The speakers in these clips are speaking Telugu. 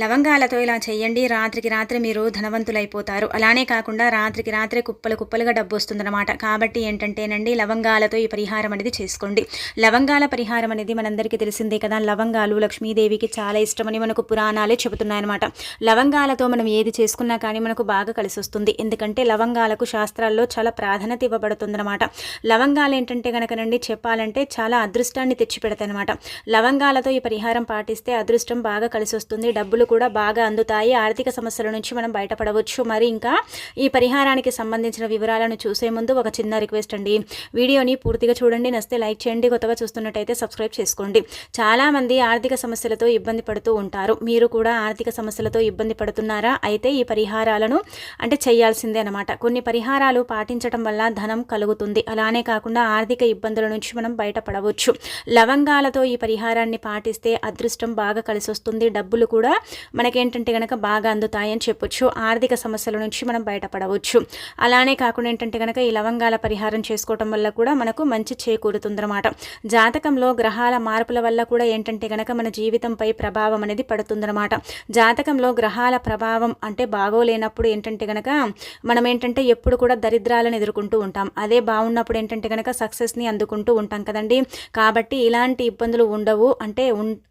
లవంగాలతో ఇలా చేయండి రాత్రికి రాత్రి మీరు ధనవంతులైపోతారు. అలానే కాకుండా రాత్రికి రాత్రి కుప్పలు కుప్పలుగా డబ్బు వస్తుందన్నమాట. కాబట్టి ఏంటంటేనండి లవంగాలతో ఈ పరిహారం అనేది చేసుకోండి. లవంగాల పరిహారం అనేది మనందరికీ తెలిసిందే కదా. లవంగాలు లక్ష్మీదేవికి చాలా ఇష్టమని మనకు పురాణాలే చెబుతున్నాయన్నమాట. లవంగాలతో మనం ఏది చేసుకున్నా కానీ మనకు బాగా కలిసి వస్తుంది ఎందుకంటే లవంగాలకు శాస్త్రాల్లో చాలా ప్రాధాన్యత ఇవ్వబడుతుందన్నమాట. లవంగాలు ఏంటంటే కనుకనండి చెప్పాలంటే చాలా అదృష్టాన్ని తెచ్చిపెడతాయి అనమాట లవంగాలతో ఈ పరిహారం పాటిస్తే అదృష్టం బాగా కలిసి వస్తుంది డబ్బులు కూడా బాగా అందుతాయి. ఆర్థిక సమస్యల నుంచి మనం బయటపడవచ్చు. మరి ఇంకా ఈ పరిహారానికి సంబంధించిన వివరాలను చూసే ముందు ఒక చిన్న రిక్వెస్ట్ అండి. వీడియోని పూర్తిగా చూడండి. నస్తే లైక్ చేయండి. కొత్తగా చూస్తున్నట్టయితే సబ్స్క్రైబ్ చేసుకోండి. చాలామంది ఆర్థిక సమస్యలతో ఇబ్బంది పడుతూ ఉంటారు. మీరు కూడా ఆర్థిక సమస్యలతో ఇబ్బంది పడుతున్నారా? అయితే ఈ పరిహారాలను అంటే చేయాల్సిందే అనమాట కొన్ని పరిహారాలు పాటించడం వల్ల ధనం కలుగుతుంది. అలానే కాకుండా ఆర్థిక ఇబ్బందుల నుంచి మనం బయటపడవచ్చు. లవంగాలతో ఈ పరిహారాన్ని పాటిస్తే అదృష్టం బాగా కలిసి వస్తుంది డబ్బులు కూడా మనకేంటంటే కనుక బాగా అందుతాయని చెప్పొచ్చు. ఆర్థిక సమస్యల నుంచి మనం బయటపడవచ్చు. అలానే కాకుండా ఏంటంటే కనుక ఈ లవంగాల పరిహారం చేసుకోవటం వల్ల కూడా మనకు మంచి చేకూరుతుందన్నమాట. జాతకంలో గ్రహాల మార్పుల వల్ల కూడా ఏంటంటే కనుక మన జీవితంపై ప్రభావం అనేది పడుతుందన్నమాట. జాతకంలో గ్రహాల ప్రభావం అంటే బాగోలేనప్పుడు ఏంటంటే కనుక మనం ఏంటంటే ఎప్పుడు కూడా దరిద్రాలను ఎదుర్కొంటూ ఉంటాం. అదే బాగున్నప్పుడు ఏంటంటే కనుక సక్సెస్ని అందుకుంటూ ఉంటాం కదండి. కాబట్టి ఇలాంటి ఇబ్బందులు ఉండవు. అంటే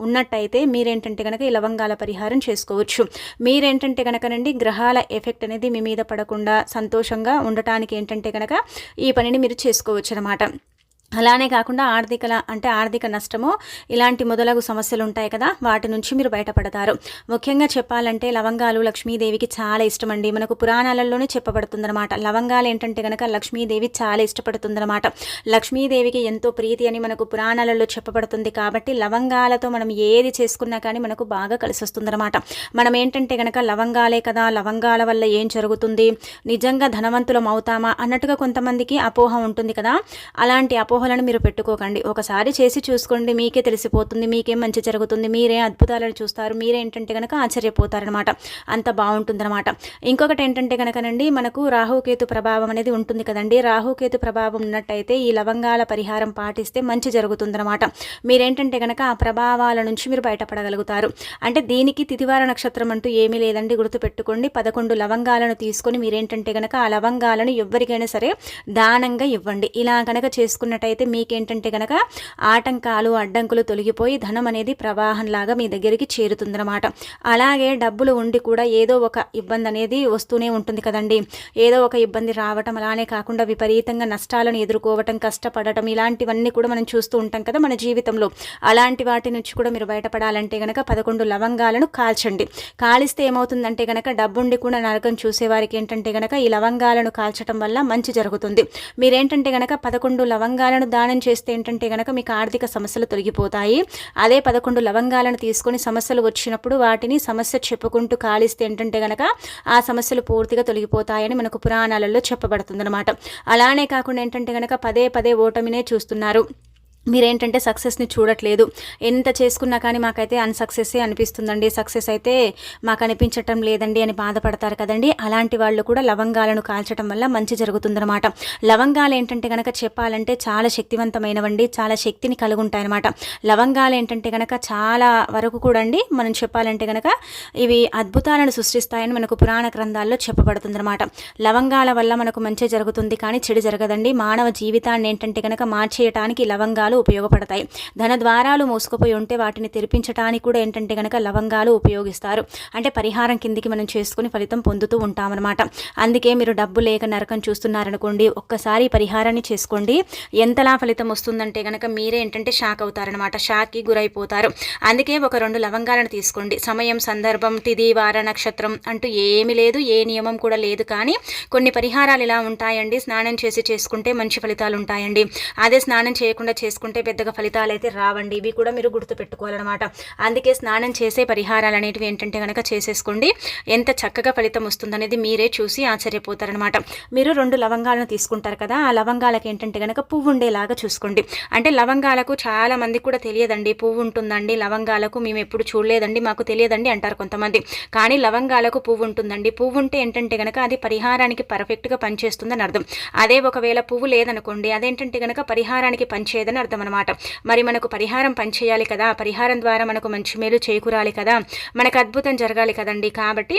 ఉన్నట్టయితే మీరేంటంటే కనుక ఈ లవంగాల పరిహారం చేసుకోవచ్చు. మీరేంటంటే కనుకనండి గ్రహాల ఎఫెక్ట్ అనేది మీ మీద పడకుండా సంతోషంగా ఉండటానికి ఏంటంటే కనుక ఈ పనిని మీరు చేసుకోవచ్చు అనమాట అలానే కాకుండా ఆర్థిక అంటే ఆర్థిక నష్టము ఇలాంటి మొదలగు సమస్యలు ఉంటాయి కదా వాటి నుంచి మీరు బయటపడతారు. ముఖ్యంగా చెప్పాలంటే లవంగాలు లక్ష్మీదేవికి చాలా ఇష్టం అండి మనకు పురాణాలలోనే చెప్పబడుతుందన్నమాట. లవంగాలు ఏంటంటే కనుక లక్ష్మీదేవి చాలా ఇష్టపడుతుందన్నమాట. లక్ష్మీదేవికి ఎంతో ప్రీతి అని మనకు పురాణాలలో చెప్పబడుతుంది కాబట్టి లవంగాలతో మనం ఏది చేసుకున్నా కానీ మనకు బాగా కలిసి వస్తుందన్నమాట మనం ఏంటంటే కనుక లవంగాలే కదా లవంగాల వల్ల ఏం జరుగుతుంది? నిజంగా ధనవంతులం అవుతామా? అన్నట్టుగా కొంతమందికి అపోహ ఉంటుంది కదా. అలాంటి అపోహ అపోహలను మీరు పెట్టుకోకండి. ఒకసారి చేసి చూసుకోండి. మీకే తెలిసిపోతుంది. మీకేం మంచి జరుగుతుంది. మీరే అద్భుతాలను చూస్తారు. మీరేంటంటే కనుక ఆశ్చర్యపోతారనమాట. అంత బాగుంటుందన్నమాట ఇంకొకటి ఏంటంటే కనుకనండి మనకు రాహుకేతు ప్రభావం అనేది ఉంటుంది కదండి. రాహుకేతు ప్రభావం ఉన్నట్టయితే ఈ లవంగాల పరిహారం పాటిస్తే మంచి జరుగుతుందన్నమాట మీరేంటంటే కనుక ఆ ప్రభావాల నుంచి మీరు బయటపడగలుగుతారు. అంటే దీనికి తిదివార నక్షత్రం అంటూ ఏమీ లేదండి. గుర్తుపెట్టుకోండి. పదకొండు లవంగాలను తీసుకొని మీరేంటంటే కనుక ఆ లవంగాలను ఎవరికైనా సరే దానంగా ఇవ్వండి. ఇలా కనుక చేసుకున్నట్టయితే అయితే మీకేంటంటే కనుక ఆటంకాలు అడ్డంకులు తొలగిపోయి ధనం అనేది ప్రవాహంలాగా మీ దగ్గరికి చేరుతుందన్నమాట. అలాగే డబ్బులు ఉండి కూడా ఏదో ఒక ఇబ్బంది అనేది వస్తూనే ఉంటుంది కదండి. ఏదో ఒక ఇబ్బంది రావటం అలానే కాకుండా విపరీతంగా నష్టాలను ఎదుర్కోవటం కష్టపడటం ఇలాంటివన్నీ కూడా మనం చూస్తూ ఉంటాం కదా మన జీవితంలో. అలాంటి వాటి నుంచి కూడా మీరు బయటపడాలంటే కనుక పదకొండు లవంగాలను కాల్చండి. కాలిస్తే ఏమవుతుందంటే కనుక డబ్బుండి కూడా నరకం చూసేవారికి ఏంటంటే కనుక ఈ లవంగాలను కాల్చడం వల్ల మంచి జరుగుతుంది. మీరేంటంటే కనుక పదకొండు లవంగాలను లవంగాలను దానం చేస్తే ఏంటంటే కనుక మీకు ఆర్థిక సమస్యలు తొలగిపోతాయి. అదే పదకొండు లవంగాలను తీసుకొని సమస్యలు వచ్చినప్పుడు వాటిని సమస్య చెప్పుకుంటూ కాలిస్తే ఏంటంటే కనుక ఆ సమస్యలు పూర్తిగా తొలగిపోతాయని మనకు పురాణాలలో చెప్పబడుతుందన్నమాట. అలానే కాకుండా ఏంటంటే కనుక పదే పదే ఓటమినే చూస్తున్నారు. మీరేంటంటే సక్సెస్ని చూడట్లేదు. ఎంత చేసుకున్నా కానీ మాకైతే అన్సక్సెస్సే అనిపిస్తుందండి. సక్సెస్ అయితే మాకు అనిపించటం లేదండి అని బాధపడతారు కదండి. అలాంటి వాళ్ళు కూడా లవంగాలను కాల్చడం వల్ల మంచి జరుగుతుందన్నమాట. లవంగాలు ఏంటంటే కనుక చెప్పాలంటే చాలా శక్తివంతమైనవండి. చాలా శక్తిని కలుగుంటాయన్నమాట. లవంగాలు ఏంటంటే కనుక చాలా వరకు కూడా అండి మనం చెప్పాలంటే కనుక ఇవి అద్భుతాలను సృష్టిస్తాయని మనకు పురాణ గ్రంథాల్లో చెప్పబడుతుందన్నమాట. లవంగాల వల్ల మనకు మంచి జరుగుతుంది కానీ చెడు జరగదండి. మానవ జీవితాన్ని ఏంటంటే కనుక మార్చేయటానికి లవంగాలు లవంగాలు ఉపయోగపడతాయి. ధన ద్వారాలు మోసుకుపోయి ఉంటే వాటిని తెరిపించడానికి కూడా ఏంటంటే కనుక లవంగాలు ఉపయోగిస్తారు. అంటే పరిహారం కిందికి మనం చేసుకుని ఫలితం పొందుతూ ఉంటామన్నమాట. అందుకే మీరు డబ్బు లేక నరకం చూస్తున్నారనుకోండి ఒక్కసారి పరిహారాన్ని చేసుకోండి. ఎంతలా ఫలితం వస్తుందంటే కనుక మీరే ఏంటంటే షాక్ అవుతారనమాట షాక్కి గురైపోతారు. అందుకే ఒక రెండు లవంగాలను తీసుకోండి. సమయం సందర్భం తిది వార నక్షత్రం అంటూ ఏమీ లేదు ఏ నియమం కూడా లేదు. కానీ కొన్ని పరిహారాలు ఇలా ఉంటాయండి. స్నానం చేసి చేసుకుంటే మంచి ఫలితాలు ఉంటాయండి. అదే స్నానం చేయకుండా చేసుకుంటే చేసుకుంటే పెద్దగా ఫలితాలు అయితే రావండి. ఇవి కూడా మీరు గుర్తుపెట్టుకోవాలన్నమాట. అందుకే స్నానం చేసే పరిహారాలు అనేటివి ఏంటంటే కనుక చేసేసుకోండి. ఎంత చక్కగా ఫలితం వస్తుందనేది మీరే చూసి ఆశ్చర్యపోతారనమాట మీరు రెండు లవంగాలను తీసుకుంటారు కదా ఆ లవంగాలకు ఏంటంటే కనుక పువ్వు ఉండేలాగా చూసుకోండి. అంటే లవంగాలకు చాలా మంది కూడా తెలియదండి. పువ్వు ఉంటుందండి లవంగాలకు మేము ఎప్పుడు చూడలేదండి మాకు తెలియదండి అంటారు కొంతమంది. కానీ లవంగాలకు పువ్వు ఉంటుందండి. పువ్వు ఉంటే ఏంటంటే కనుక అది పరిహారానికి పర్ఫెక్ట్గా పనిచేస్తుందని అర్థం. అదే ఒకవేళ పువ్వు లేదనుకోండి అదేంటంటే కనుక పరిహారానికి పనిచేయదని అర్థం. అర్థం అనమాట మరి మనకు పరిహారం పనిచేయాలి కదా పరిహారం ద్వారా మనకు మంచి మేలు చేకూరాలి కదా మనకు అద్భుతం జరగాలి కదండి. కాబట్టి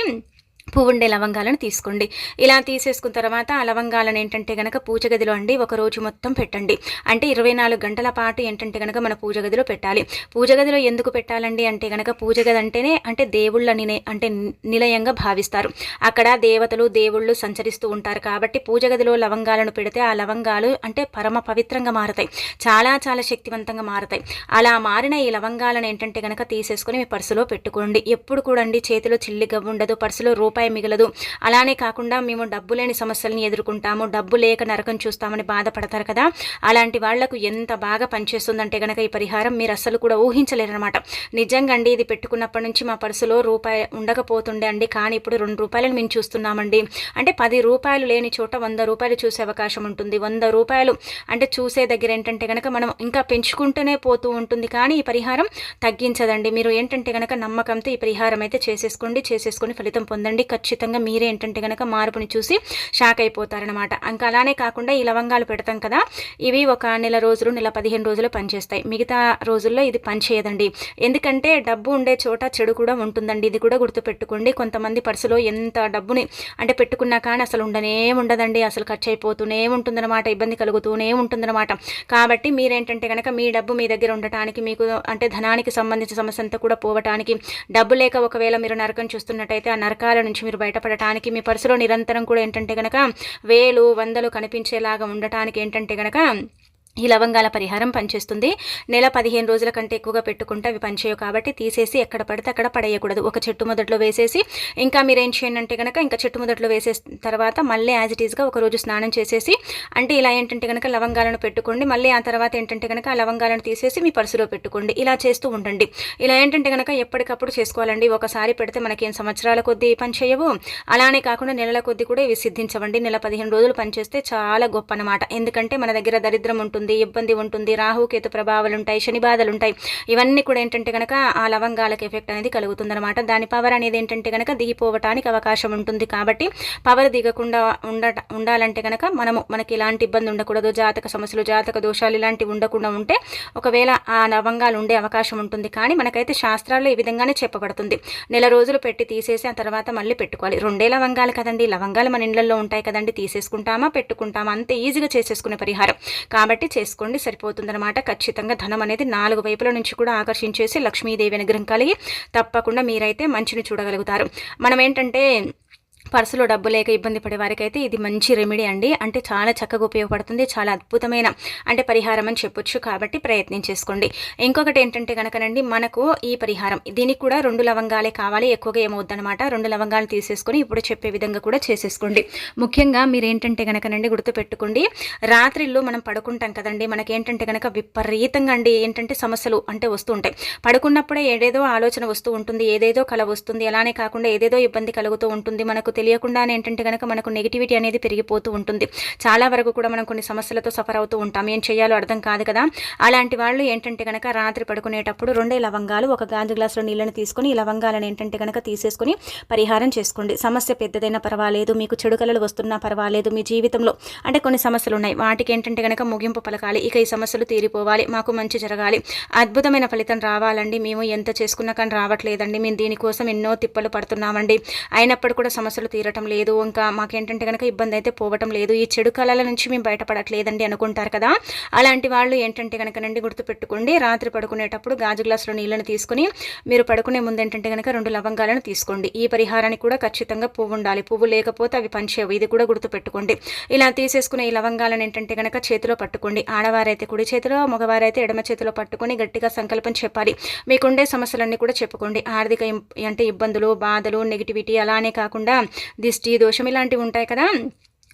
పువ్వుండే లవంగాలను తీసుకోండి. ఇలా తీసేసుకున్న తర్వాత ఆ లవంగాలను ఏంటంటే కనుక పూజ గదిలో అండి ఒక రోజు మొత్తం పెట్టండి. అంటే ఇరవై నాలుగు గంటల పాటు ఏంటంటే కనుక మన పూజ గదిలో పెట్టాలి. పూజ గదిలో ఎందుకు పెట్టాలండి అంటే కనుక పూజ గది అంటేనే అంటే దేవుళ్ళ నినే అంటే నిలయంగా భావిస్తారు. అక్కడ దేవతలు దేవుళ్ళు సంచరిస్తూ ఉంటారు కాబట్టి పూజ గదిలో లవంగాలను పెడితే ఆ లవంగాలు అంటే పరమ పవిత్రంగా మారుతాయి. చాలా చాలా శక్తివంతంగా మారుతాయి. అలా మారిన ఈ లవంగాలను ఏంటంటే కనుక తీసేసుకొని మీ పర్సులో పెట్టుకోండి. ఎప్పుడు కూడా అండి చేతిలో చిల్లి ఉండదు. పర్సులో రూపాయి రూపాయి మిగలదు. అలానే కాకుండా మేము డబ్బు లేని సమస్యల్ని ఎదుర్కొంటాము. డబ్బు లేక నరకం చూస్తామని బాధపడతారు కదా. అలాంటి వాళ్ళకు ఎంత బాగా పనిచేస్తుందంటే గనక ఈ పరిహారం మీరు అస్సలు కూడా ఊహించలేరనమాట నిజంగా అండి ఇది పెట్టుకున్నప్పటి నుంచి మా పర్సులో రూపాయి ఉండకపోతుండే అండి. కానీ ఇప్పుడు రెండు రూపాయలను మేము చూస్తున్నామండి. అంటే పది రూపాయలు లేని చోట వంద రూపాయలు చూసే అవకాశం ఉంటుంది. వంద రూపాయలు అంటే చూసే దగ్గర ఏంటంటే కనుక మనం ఇంకా పెంచుకుంటూనే పోతూ ఉంటుంది. కానీ ఈ పరిహారం తగ్గించదండి. మీరు ఏంటంటే కనుక నమ్మకంతో ఈ పరిహారం అయితే చేసేసుకోండి. చేసేసుకొని ఫలితం పొందండి. ఖచ్చితంగా మీరే ఏంటంటే కనుక మార్పుని చూసి షాక్ అయిపోతారనమాట ఇంకా అలానే కాకుండా ఈ లవంగాలు పెడతాం కదా ఇవి ఒక నెల రోజులు నెల పదిహేను రోజులు పనిచేస్తాయి. మిగతా రోజుల్లో ఇది పనిచేయదండి. ఎందుకంటే డబ్బు ఉండే చోట చెడు కూడా ఉంటుందండి. ఇది కూడా గుర్తుపెట్టుకోండి. కొంతమంది పర్సులో ఎంత డబ్బుని అంటే పెట్టుకున్నా కానీ అసలు ఉండనే ఉండదండి. అసలు ఖర్చు అయిపోతూనే ఉంటుందన్నమాట. ఇబ్బంది కలుగుతూనే ఉంటుందన్నమాట. కాబట్టి మీరేంటంటే కనుక మీ డబ్బు మీ దగ్గర ఉండటానికి మీకు అంటే ధనానికి సంబంధించిన సమస్య అంతా కూడా పోవటానికి డబ్బు లేక ఒకవేళ మీరు నరకం చూస్తున్నట్టయితే ఆ నరకాల నుంచి మీరు బయటపడటానికి మీ పర్సులో నిరంతరం కూడా ఏంటంటే కనుక వేలు వందలు కనిపించేలాగా ఉండటానికి ఏంటంటే కనుక ఈ లవంగాల పరిహారం పనిచేస్తుంది. నెల పదిహేను రోజుల కంటే ఎక్కువగా పెట్టుకుంటే అవి పనిచేయవు కాబట్టి తీసేసి ఎక్కడ పడితే అక్కడ పడేయకూడదు. ఒక చెట్టు మొదట్లో వేసేసి ఇంకా మీరు ఏం చేయండి అంటే కనుక ఇంకా చెట్టు మొదట్లో వేసే తర్వాత మళ్ళీ యాజ్ ఇట్ ఈస్గా ఒకరోజు స్నానం చేసేసి అంటే ఇలా ఏంటంటే కనుక లవంగాలను పెట్టుకోండి. మళ్ళీ ఆ తర్వాత ఏంటంటే కనుక ఆ లవంగాలను తీసేసి మీ పర్సులో పెట్టుకోండి. ఇలా చేస్తూ ఉండండి. ఇలా ఏంటంటే కనుక ఎప్పటికప్పుడు చేసుకోవాలండి. ఒకసారి పెడితే మనకి ఏం సంవత్సరాల కొద్దీ పని చేయవు. అలానే కాకుండా నెలల కొద్దీ కూడా ఇవి సిద్ధించవండి. నెల పదిహేను రోజులు పనిచేస్తే చాలా గొప్ప అనమాట ఎందుకంటే మన దగ్గర దరిద్రం ఉంటుంది. ఉంటుంది ఇబ్బంది ఉంటుంది రాహుకేతు ప్రభావాలు ఉంటాయి శని బాధలు ఉంటాయి ఇవన్నీ కూడా ఏంటంటే కనుక ఆ లవంగాలకు ఎఫెక్ట్ అనేది కలుగుతుంది అనమాట దాని పవర్ అనేది ఏంటంటే కనుక దిగిపోవటానికి అవకాశం ఉంటుంది కాబట్టి పవర్ దిగకుండా ఉండ ఉండాలంటే కనుక మనము మనకి ఇలాంటి ఇబ్బంది ఉండకూడదు. జాతక సమస్యలు జాతక దోషాలు ఇలాంటివి ఉండకుండా ఉంటే ఒకవేళ ఆ లవంగాలు ఉండే అవకాశం ఉంటుంది. కానీ మనకైతే శాస్త్రాల్లో ఈ విధంగానే చెప్పబడుతుంది. నెల రోజులు పెట్టి తీసేసి ఆ తర్వాత మళ్ళీ పెట్టుకోవాలి. రెండే లవంగాలు కదండి. లవంగాలు మన ఇళ్ళలో ఉంటాయి కదండి. తీసేసుకుంటామా పెట్టుకుంటామా? అంతే ఈజీగా చేసేసుకునే పరిహారం. కాబట్టి చేసుకోండి సరిపోతుందనమాట ఖచ్చితంగా ధనం అనేది నాలుగు వైపుల నుంచి కూడా ఆకర్షించేసి లక్ష్మీదేవి అనుగ్రహం కలిగి తప్పకుండా మీరైతే మంచిని చూడగలుగుతారు. మనం ఏంటంటే పర్సులో డబ్బు లేక ఇబ్బంది పడే వారికి అయితే ఇది మంచి రెమెడీ అండి. అంటే చాలా చక్కగా ఉపయోగపడుతుంది చాలా అద్భుతమైన అంటే పరిహారం అని చెప్పొచ్చు. కాబట్టి ప్రయత్నం చేసుకోండి. ఇంకొకటి ఏంటంటే కనుకనండి మనకు ఈ పరిహారం దీనికి కూడా రెండు లవంగాలే కావాలి. ఎక్కువగా ఏమవుద్దనమాట రెండు లవంగాలు తీసేసుకొని ఇప్పుడు చెప్పే విధంగా కూడా చేసేసుకోండి. ముఖ్యంగా మీరు ఏంటంటే కనుకనండి గుర్తుపెట్టుకోండి. రాత్రిలో మనం పడుకుంటాం కదండి. మనకేంటంటే కనుక విపరీతంగా అండి ఏంటంటే సమస్యలు అంటే వస్తూ ఉంటాయి. పడుకున్నప్పుడే ఏదేదో ఆలోచన వస్తూ ఉంటుంది ఏదేదో కల వస్తుంది. అలానే కాకుండా ఏదేదో ఇబ్బంది కలుగుతూ ఉంటుంది. మనకు తెలియకుండానే ఏంటంటే కనుక మనకు నెగిటివిటీ అనేది పెరిగిపోతూ ఉంటుంది. చాలా వరకు కూడా మనం కొన్ని సమస్యలతో సఫర్ అవుతూ ఉంటాం. ఏం చేయాలో అర్థం కాదు కదా. అలాంటి వాళ్ళు ఏంటంటే కనుక రాత్రి పడుకునేటప్పుడు రెండే లవంగాలు ఒక గాజు గ్లాసులో నీళ్ళని తీసుకొని ఈ లవంగాలను ఏంటంటే కనుక తీసేసుకుని పరిహారం చేసుకోండి. సమస్య పెద్దదైనా పర్వాలేదు మీకు చెడు కళలు వస్తున్నా పర్వాలేదు మీ జీవితంలో అంటే కొన్ని సమస్యలు ఉన్నాయి. వాటికి ఏంటంటే కనుక ముగింపు పలకాలి. ఇక ఈ సమస్యలు తీరిపోవాలి. మాకు మంచి జరగాలి. అద్భుతమైన ఫలితం రావాలండి. మేము ఎంత చేసుకున్నా కానీ రావట్లేదండి. మేము దీనికోసం ఎన్నో తిప్పలు పడుతున్నామండి. అయినప్పుడు కూడా సమస్యలు తీరటం లేదు. ఇంకా మాకేంటంటే కనుక ఇబ్బంది అయితే పోవటం లేదు. ఈ చెడు కళల నుంచి మేము బయటపడట్లేదండి అనుకుంటారు కదా. అలాంటి వాళ్ళు ఏంటంటే కనుకనండి గుర్తుపెట్టుకోండి. రాత్రి పడుకునేటప్పుడు గాజు గ్లాసులో నీళ్ళని తీసుకుని మీరు పడుకునే ముందు ఏంటంటే కనుక రెండు లవంగాలను తీసుకోండి. ఈ పరిహారానికి కూడా ఖచ్చితంగా పువ్వు ఉండాలి. పువ్వు లేకపోతే అవి పనిచేయవు ఇది కూడా గుర్తుపెట్టుకోండి. ఇలా తీసేసుకునే ఈ లవంగాలను ఏంటంటే కనుక చేతిలో పట్టుకోండి. ఆడవారైతే కుడి చేతిలో మగవారైతే ఎడమ చేతిలో పట్టుకొని గట్టిగా సంకల్పం చెప్పాలి. మీకుండే సమస్యలన్నీ కూడా చెప్పుకోండి. ఆర్థిక అంటే ఇబ్బందులు బాధలు నెగిటివిటీ అలానే కాకుండా దిష్టి దోషం ఇలాంటివి ఉంటాయి కదా.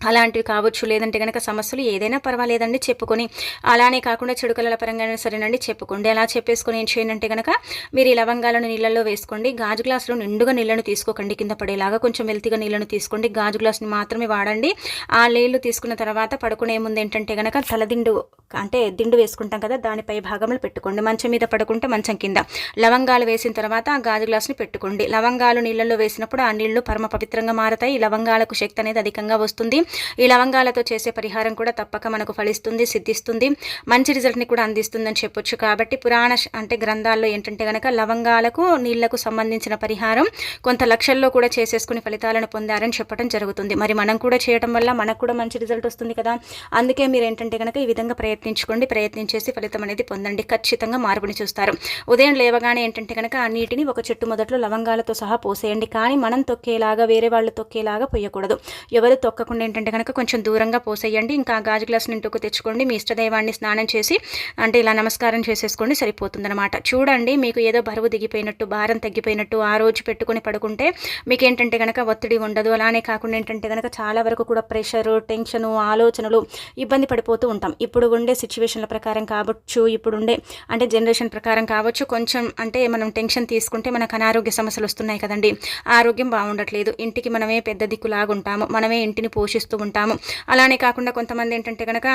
అలాంటివి కావచ్చు లేదంటే కనుక సమస్యలు ఏదైనా పర్వాలేదండి చెప్పుకొని అలానే కాకుండా చెడుకల పరంగా సరేనండి చెప్పుకోండి. అలా చెప్పేసుకొని ఏం చేయండి కనుక మీరు ఈ లవంగాలను నీళ్ళల్లో వేసుకోండి. గాజు గ్లాసులో నిండుగా నీళ్ళను తీసుకోకండి. కింద పడేలాగా కొంచెం వెల్తిగా నీళ్ళను తీసుకోండి. గాజు గ్లాసుని మాత్రమే వాడండి. ఆ నీళ్ళు తీసుకున్న తర్వాత పడుకునే ముందు ఏంటంటే కనుక తలదిండు అంటే దిండు వేసుకుంటాం కదా దానిపై భాగంలో పెట్టుకోండి. మంచం మీద పడుకుంటే మంచం కింద. లవంగాలు వేసిన తర్వాత ఆ గాజు గ్లాసుని పెట్టుకోండి. లవంగాలు నీళ్ళల్లో వేసినప్పుడు ఆ నీళ్ళు పరమ పవిత్రంగా మారతాయి. లవంగాలకు శక్తి అనేది అధికంగా వస్తుంది. ఈ లవంగాలతో చేసే పరిహారం కూడా తప్పక మనకు ఫలిస్తుంది సిద్ధిస్తుంది. మంచి రిజల్ట్ని కూడా అందిస్తుందని చెప్పొచ్చు. కాబట్టి పురాణ అంటే గ్రంథాల్లో ఏంటంటే కనుక లవంగాలకు నీళ్ళకు సంబంధించిన పరిహారం కొంత లక్షల్లో కూడా చేసేసుకుని ఫలితాలను పొందారని చెప్పడం జరుగుతుంది. మరి మనం కూడా చేయడం వల్ల మనకు కూడా మంచి రిజల్ట్ వస్తుంది కదా? అందుకే మీరు ఏంటంటే కనుక ఈ విధంగా ప్రయత్నించుకోండి ప్రయత్నించేసి ఫలితం అనేది పొందండి. ఖచ్చితంగా మార్పుని చూస్తారు. ఉదయం లేవగానే ఏంటంటే కనుక ఆ నీటిని ఒక చెట్టు మొదట్లో లవంగాలతో సహా పోసేయండి. కానీ మనం తొక్కేలాగా వేరే వాళ్ళు తొక్కేలాగా పోయకూడదు. ఎవరు తొక్కకుండా ఏంటంటే కనుక కొంచెం దూరంగా పోసేయండి ఇంకా గాజు గ్లాస్ నింటుకు తెచ్చుకోండి మీ ఇష్టదైవాన్ని స్నానం చేసి అంటే ఇలా నమస్కారం చేసేసుకోండి సరిపోతుందనమాట చూడండి మీకు ఏదో బరువు దిగిపోయినట్టు భారం తగ్గిపోయినట్టు ఆ రోజు పెట్టుకుని పడుకుంటే మీకు ఏంటంటే కనుక ఒత్తిడి ఉండదు. అలానే కాకుండా ఏంటంటే కనుక చాలా వరకు కూడా ప్రెషరు టెన్షను ఆలోచనలు ఇబ్బంది పడిపోతూ ఉంటాం. ఇప్పుడు ఉండే సిచ్యువేషన్ల ప్రకారం కావచ్చు ఇప్పుడు ఉండే అంటే జనరేషన్ ప్రకారం కావచ్చు కొంచెం అంటే మనం టెన్షన్ తీసుకుంటే మనకు అనారోగ్య సమస్యలు వస్తున్నాయి కదండి. ఆరోగ్యం బాగుండట్లేదు. ఇంటికి మనమే పెద్ద దిక్కులాగుంటాము. మనమే ఇంటిని పోషిస్తూ ఉంటాము. అలానే కాకుండా కొంతమంది ఏంటంటే కనుక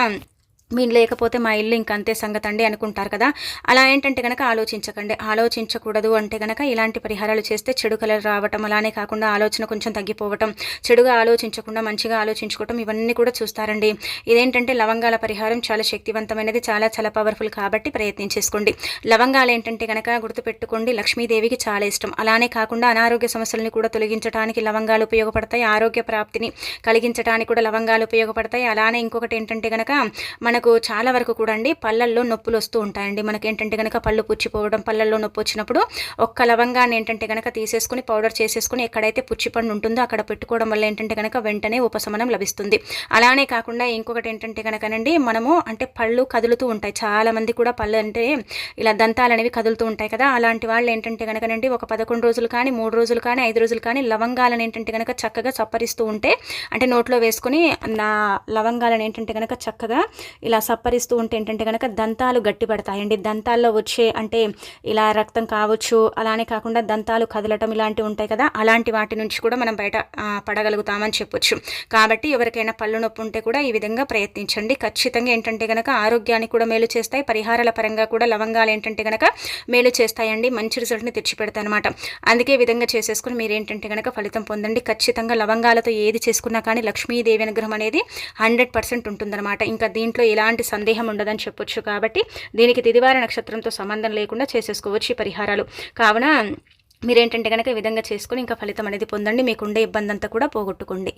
మీరు లేకపోతే మా ఇల్లు ఇంకంతే సంగతి అండి అనుకుంటారు కదా. అలా ఏంటంటే కనుక ఆలోచించకండి. ఆలోచించకూడదు అంటే కనుక ఇలాంటి పరిహారాలు చేస్తే చెడు కలర్ రావటం అలానే కాకుండా ఆలోచన కొంచెం తగ్గిపోవటం చెడుగా ఆలోచించకుండా మంచిగా ఆలోచించుకోవటం ఇవన్నీ కూడా చూస్తారండి. ఇదేంటంటే లవంగాల పరిహారం చాలా శక్తివంతమైనది చాలా చాలా పవర్ఫుల్ కాబట్టి ప్రయత్నించేసుకోండి లవంగాలు ఏంటంటే కనుక గుర్తుపెట్టుకోండి లక్ష్మీదేవికి చాలా ఇష్టం. అలానే కాకుండా అనారోగ్య సమస్యలను కూడా తొలగించడానికి లవంగాలు ఉపయోగపడతాయి ఆరోగ్య ప్రాప్తిని కలిగించడానికి కూడా లవంగాలు ఉపయోగపడతాయి. అలానే ఇంకొకటి ఏంటంటే కనుక మన మనకు చాలా వరకు కూడా అండి పళ్ళల్లో నొప్పులు వస్తూ ఉంటాయండి. మనకి ఏంటంటే కనుక పళ్ళు పుచ్చిపోవడం పళ్ళల్లో నొప్పి వచ్చినప్పుడు ఒక్క లవంగాన్ని ఏంటంటే కనుక తీసేసుకుని పౌడర్ చేసేసుకుని ఎక్కడైతే పుచ్చిపండు ఉంటుందో అక్కడ పెట్టుకోవడం వల్ల ఏంటంటే కనుక వెంటనే ఉపశమనం లభిస్తుంది. అలానే కాకుండా ఇంకొకటి ఏంటంటే కనుకనండి మనము అంటే పళ్ళు కదులుతూ ఉంటాయి. చాలా మంది కూడా పళ్ళు అంటే ఇలా దంతాలు అనేవి కదులుతూ ఉంటాయి కదా. అలాంటి వాళ్ళు ఏంటంటే కనుకనండి ఒక పదకొండు రోజులు కానీ మూడు రోజులు కానీ ఐదు రోజులు కానీ లవంగాలను ఏంటంటే కనుక చక్కగా సప్పరిస్తూ ఉంటే అంటే నోట్లో వేసుకొని నా లవంగాలను ఏంటంటే కనుక చక్కగా ఇలా సప్పరిస్తూ ఉంటే ఏంటంటే కనుక దంతాలు గట్టిపడతాయండి దంతాల్లో వచ్చే అంటే ఇలా రక్తం కావచ్చు అలానే కాకుండా దంతాలు కదలటం ఇలాంటివి ఉంటాయి కదా అలాంటి వాటి నుంచి కూడా మనం బయట పడగలుగుతామని చెప్పొచ్చు. కాబట్టి ఎవరికైనా పళ్ళు నొప్పి ఉంటే కూడా ఈ విధంగా ప్రయత్నించండి. ఖచ్చితంగా ఏంటంటే కనుక ఆరోగ్యానికి కూడా మేలు చేస్తాయి. పరిహారాల పరంగా కూడా లవంగాలు ఏంటంటే కనుక మేలు చేస్తాయండి. మంచి రిజల్ట్ని తెచ్చిపెడతాయి అనమాట అందుకే విధంగా చేసేసుకుని మీరు ఏంటంటే కనుక ఫలితం పొందండి. ఖచ్చితంగా లవంగాలతో ఏది చేసుకున్నా కానీ లక్ష్మీదేవి అనుగ్రహం అనేది హండ్రెడ్ పర్సెంట్ ఉంటుందన్నమాట. ఇంకా దీంట్లో ఎలాంటి సందేహం ఉండదని చెప్పొచ్చు కాబట్టి దీనికి తిదివార నక్షత్రంతో సంబంధం లేకుండా చేసేసుకోవచ్చు ఈ పరిహారాలు. కావున మీరేంటంటే కనుక ఈ విధంగా చేసుకుని ఇంకా ఫలితం అనేది పొందండి. మీకుండే ఇబ్బంది అంతా కూడా పోగొట్టుకోండి.